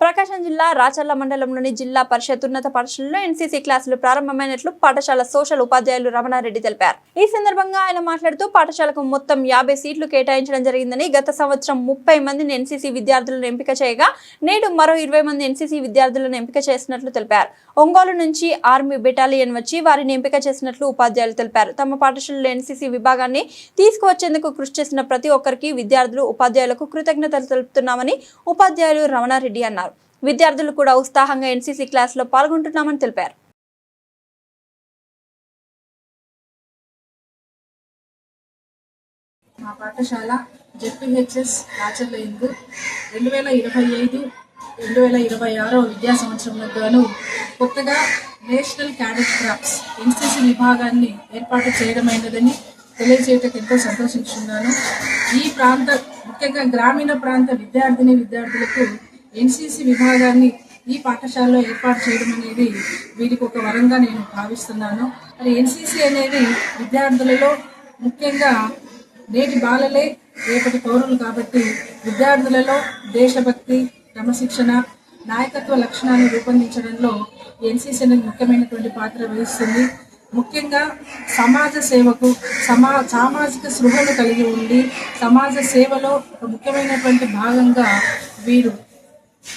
ప్రకాశం జిల్లా రాచర్ల మండలంలోని జిల్లా పరిషత్ ఉన్నత పాఠశాలలో ఎన్సీసీ క్లాసులు ప్రారంభమైనట్లు పాఠశాల సోషల్ ఉపాధ్యాయులు రమణారెడ్డి తెలిపారు. ఈ సందర్భంగా ఆయన మాట్లాడుతూ పాఠశాలకు మొత్తం యాభై సీట్లు కేటాయించడం జరిగిందని గత సంవత్సరం ముప్పై మందిని ఎన్సీసీ విద్యార్థులను ఎంపిక చేయగా నేడు మరో ఇరవై మంది ఎన్సీసీ విద్యార్థులను ఎంపిక చేసినట్లు తెలిపారు. ఒంగోలు నుంచి ఆర్మీ బెటాలియన్ వచ్చి వారిని ఎంపిక చేసినట్లు ఉపాధ్యాయులు తెలిపారు. తమ పాఠశాలలో ఎన్సీసీ విభాగాన్ని తీసుకువచ్చేందుకు కృషి చేసిన ప్రతి ఒక్కరికి విద్యార్థులు ఉపాధ్యాయులకు కృతజ్ఞతలు తెలుపుతున్నామని ఉపాధ్యాయులు రమణారెడ్డి అన్నారు. విద్యార్థులు కూడా ఉత్సాహంగా ఎన్సీసీ క్లాసులో పాల్గొంటున్నామని తెలిపారు. మా పాఠశాల జెడ్పిహెచ్ఎస్ రాచర్ల ఇందు రెండు వేల ఇరవై ఐదు రెండు వేల ఇరవై ఆరో విద్యా సంవత్సరంలో గాను కొత్తగా నేషనల్ క్యాడెట్ క్రాప్స్ ఎన్సీసీ విభాగాన్ని ఏర్పాటు చేయడమైనదని తెలియజేయటకు ఎంతో సంతోషించున్నాను ఈ ప్రాంత ముఖ్యంగా గ్రామీణ ప్రాంత విద్యార్థిని విద్యార్థులకు ఎన్సీసీ విభాగాన్ని ఈ పాఠశాలలో ఏర్పాటు చేయడం అనేది వీరికి ఒక వరంగా నేను భావిస్తున్నాను. మరి ఎన్సీసీ అనేది విద్యార్థులలో ముఖ్యంగా నేటి బాలలే రేపటి పౌరులు కాబట్టి విద్యార్థులలో దేశభక్తి క్రమశిక్షణ నాయకత్వ లక్షణాన్ని రూపొందించడంలో ఎన్సీసీ అనేది ముఖ్యమైనటువంటి పాత్ర వహిస్తుంది. ముఖ్యంగా సమాజ సేవకు సమా సామాజిక సృహను కలిగి ఉండి సమాజ సేవలో ఒక ముఖ్యమైనటువంటి భాగంగా వీరు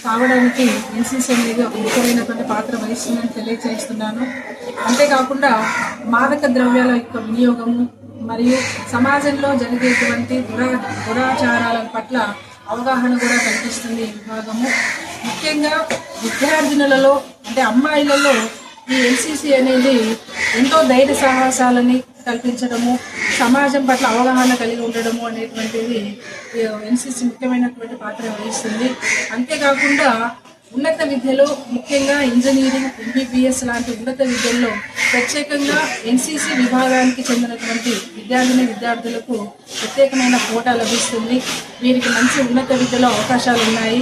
కావడానికి ఎన్సీసీ అనేది ఒక ముఖ్యమైనటువంటి పాత్ర వహిస్తుందని తెలియజేస్తున్నాను. అంతేకాకుండా మాదక ద్రవ్యాల యొక్క వినియోగము మరియు సమాజంలో జరిగేటువంటి దురా దురాచారాల పట్ల అవగాహన కూడా కల్పిస్తుంది ఈ విభాగము. ముఖ్యంగా విద్యార్థినులలో అంటే అమ్మాయిలలో ఈ ఎన్సీసీ అనేది ఎంతో ధైర్య సాహసాలని కల్పించడము సమాజం పట్ల అవగాహన కలిగి ఉండడము అనేటువంటిది ఎన్సీసీ ముఖ్యమైనటువంటి పాత్ర వహిస్తుంది. అంతేకాకుండా ఉన్నత విద్యలో ముఖ్యంగా ఇంజనీరింగ్ ఎంబీబీఎస్ లాంటి ఉన్నత విద్యల్లో ప్రత్యేకంగా ఎన్సీసీ విభాగానికి చెందినటువంటి విద్యార్థిని విద్యార్థులకు ప్రత్యేకమైన కోటా లభిస్తుంది. వీరికి మంచి ఉన్నత విద్యలో అవకాశాలు ఉన్నాయి.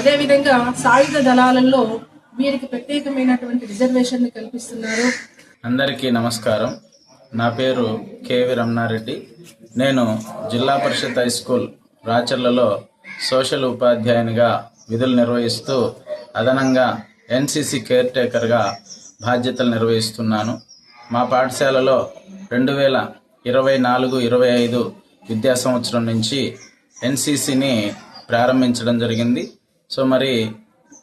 అదేవిధంగా సాయుధ దళాలలో వీరికి ప్రత్యేకమైనటువంటి రిజర్వేషన్ని కల్పిస్తున్నారు. అందరికీ నమస్కారం. నా పేరు కేవి రమణారెడ్డి. నేను జిల్లా పరిషత్ హై స్కూల్ రాచర్లలో సోషల్ ఉపాధ్యాయునిగా విధులు నిర్వహిస్తూ అదనంగా ఎన్సిసి కేర్ టేకర్గా బాధ్యతలు నిర్వహిస్తున్నాను. మా పాఠశాలలో రెండు వేల ఇరవై నాలుగు ఇరవై ఐదు విద్యా సంవత్సరం నుంచి ఎన్సిసిని ప్రారంభించడం జరిగింది. సో మరి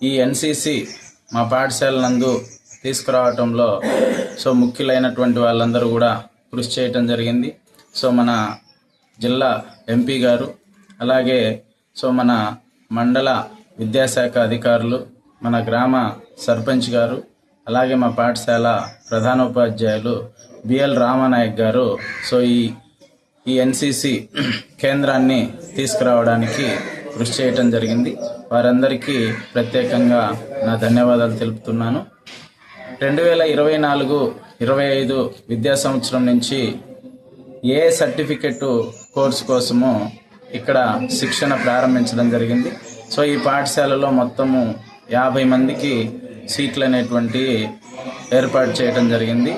ఈ ఎన్సిసి మా పాఠశాల నందు తీసుకురావటంలో సో ముఖ్యులైనటువంటి వాళ్ళందరూ కూడా కృషి చేయటం జరిగింది. సో మన జిల్లా ఎంపీ గారు అలాగే సో మన మండల విద్యాశాఖ అధికారులు మన గ్రామ సర్పంచ్ గారు అలాగే మా పాఠశాల ప్రధానోపాధ్యాయులు బిఎల్ రామానాయక్ గారు సో ఈ ఈ ఎన్సిసి కేంద్రాన్ని తీసుకురావడానికి కృషి చేయటం జరిగింది. వారందరికీ ప్రత్యేకంగా నా ధన్యవాదాలు తెలుపుతున్నాను. రెండు వేల ఇరవై నాలుగు ఇరవై ఐదు విద్యా సంవత్సరం నుంచి ఏ సర్టిఫికెట్ కోర్సు కోసము ఇక్కడ శిక్షణ ప్రారంభించడం జరిగింది. సో ఈ పాఠశాలలో మొత్తము యాభై మందికి సీట్లు అనేటువంటి ఏర్పాటు చేయడం జరిగింది.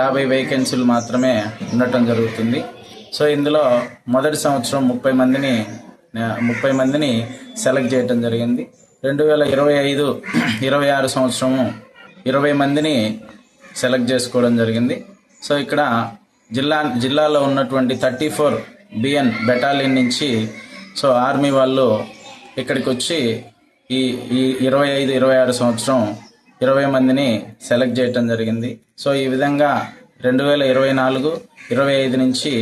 యాభై వేకెన్సీలు మాత్రమే ఉండటం జరుగుతుంది. సో ఇందులో మొదటి సంవత్సరం ముప్పై మందిని ముప్పై మందిని సెలెక్ట్ చేయటం జరిగింది. రెండు వేల ఇరవై ఐదు ఇరవై ఆరు సంవత్సరము ఇరవై మందిని సెలెక్ట్ చేసుకోవడం జరిగింది. సో ఇక్కడ జిల్లా జిల్లాలో ఉన్నటువంటి థర్టీ ఫోర్ బిఎన్ బెటాలియన్ నుంచి సో ఆర్మీ వాళ్ళు ఇక్కడికి వచ్చి ఈ ఈ ఇరవై ఐదు ఇరవై ఆరు సంవత్సరం ఇరవై మందిని సెలెక్ట్ చేయటం జరిగింది. సో ఈ విధంగా రెండు వేల ఇరవై నాలుగు ఇరవై ఐదు నుంచి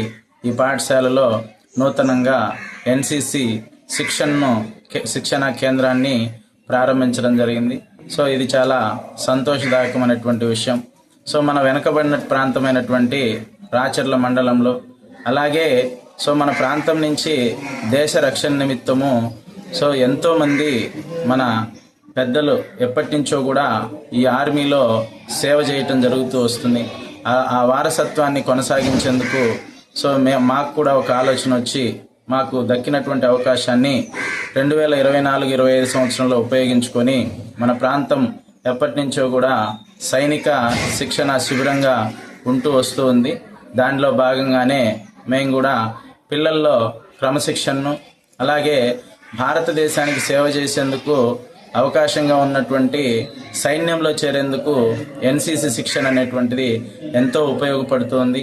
ఈ పాఠశాలలో నూతనంగా ఎన్సిసి శిక్షణను శిక్షణా శిక్షణ కేంద్రాన్ని ప్రారంభించడం జరిగింది. సో ఇది చాలా సంతోషదాయకమైనటువంటి విషయం. సో మన వెనుకబడిన ప్రాంతమైనటువంటి రాచర్ల మండలంలో అలాగే సో మన ప్రాంతం నుంచి దేశ రక్షణ నిమిత్తము సో ఎంతోమంది మన పెద్దలు ఎప్పటి నుంచో కూడా ఈ ఆర్మీలో సేవ చేయటం జరుగుతూ వస్తుంది. ఆ- ఆ వారసత్వాన్ని కొనసాగించేందుకు సో మే మాకు కూడా ఒక ఆలోచన వచ్చి మాకు దక్కినటువంటి అవకాశాన్ని రెండు వేల ఇరవై నాలుగు ఇరవై ఐదు సంవత్సరంలో ఉపయోగించుకొని మన ప్రాంతం ఎప్పటి నుంచో కూడా సైనిక శిక్షణ శిబిరంగా ఉంటూ వస్తూ ఉంది. దానిలో భాగంగానే మేము కూడా పిల్లల్లో క్రమశిక్షణను అలాగే భారతదేశానికి సేవ చేసేందుకు అవకాశంగా ఉన్నటువంటి సైన్యంలో చేరేందుకు ఎన్సీసీ శిక్షణ అనేటువంటిది ఎంతో ఉపయోగపడుతోంది.